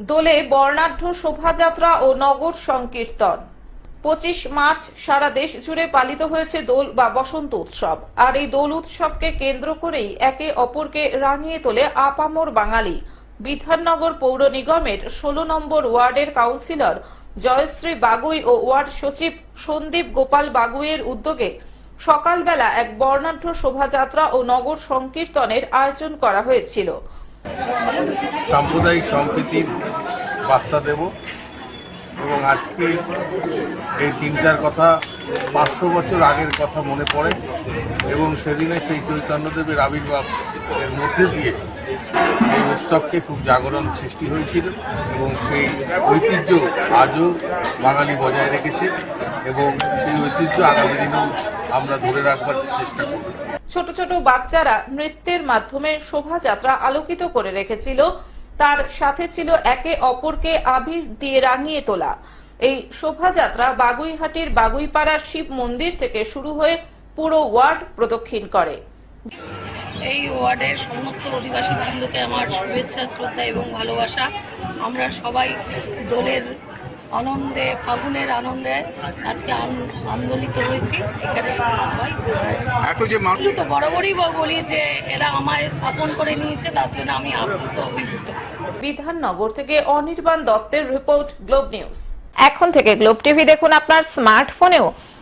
দোলে বর্ণাঢ্য শোভাযাত্রা ও নগর সংকীর্তন। পঁচিশ মার্চ সারা দেশ জুড়ে পালিত হয়েছে দোল বা বসন্ত উৎসব। আর এই দোল উৎসবকে কেন্দ্র করেই একে অপরকে রাঙিয়ে তোলে আপামর বাঙালি। বিধাননগর পৌর নিগমের ষোলো নম্বর ওয়ার্ডের কাউন্সিলর জয়শ্রী বাগুই ও ওয়ার্ড সচিব সন্দীপ গোপাল বাগুইয়ের উদ্যোগে সকালবেলা এক বর্ণাঢ্য শোভাযাত্রা ও নগর সংকীর্তনের আয়োজন করা হয়েছিল। সাম্প্রদায়িক সম্প্রীতির বার্তা দেব এবং আজকে এই দিনটার কথা পাঁচশো বছর আগের কথা মনে পড়ে এবং সেদিনে সেই চৈতন্যদেবের আবির্ভাব এর মধ্যে দিয়ে এই উৎসবকে খুব জাগরণ সৃষ্টি হয়েছিল এবং সেই ঐতিহ্য আজও বাঙালি বজায় রেখেছে এবং সেই ঐতিহ্য আগামী দিনেও আমরা ধরে রাখবার চেষ্টা করব। ছোট ছোট বাচ্চারা নৃত্যের মাধ্যমে শোভাযাত্রা আলোকিত করে রেখেছিল। তার সাথে ছিল একে অপরকে আবির দিয়ে রাঙিয়ে তোলা। এই শোভাযাত্রা বাগুইহাটির বাগুইপাড়া শিব মন্দির থেকে শুরু হয়ে পুরো ওয়ার্ড প্রদক্ষিণ করে। এই ওয়ার্ডের সমস্ত অধিবাসী বৃন্দকে আমার শুভেচ্ছা শ্রদ্ধা এবং ভালোবাসা। আমরা সবাই দোলের আনন্দে ফাগুনের আনন্দে আজকে আন্দোলিত হয়েছি। এখানে তো বরাবরই বলি যে এরা আমায় স্থাপন করে নিয়েছে তার জন্য আমি আপ্লুত অভিভূত। বিধাননগর থেকে অনির্বাণ দত্তের রিপোর্ট গ্লোব নিউজ। এখন থেকে গ্লোব টিভি দেখুন আপনার স্মার্টফোনেও।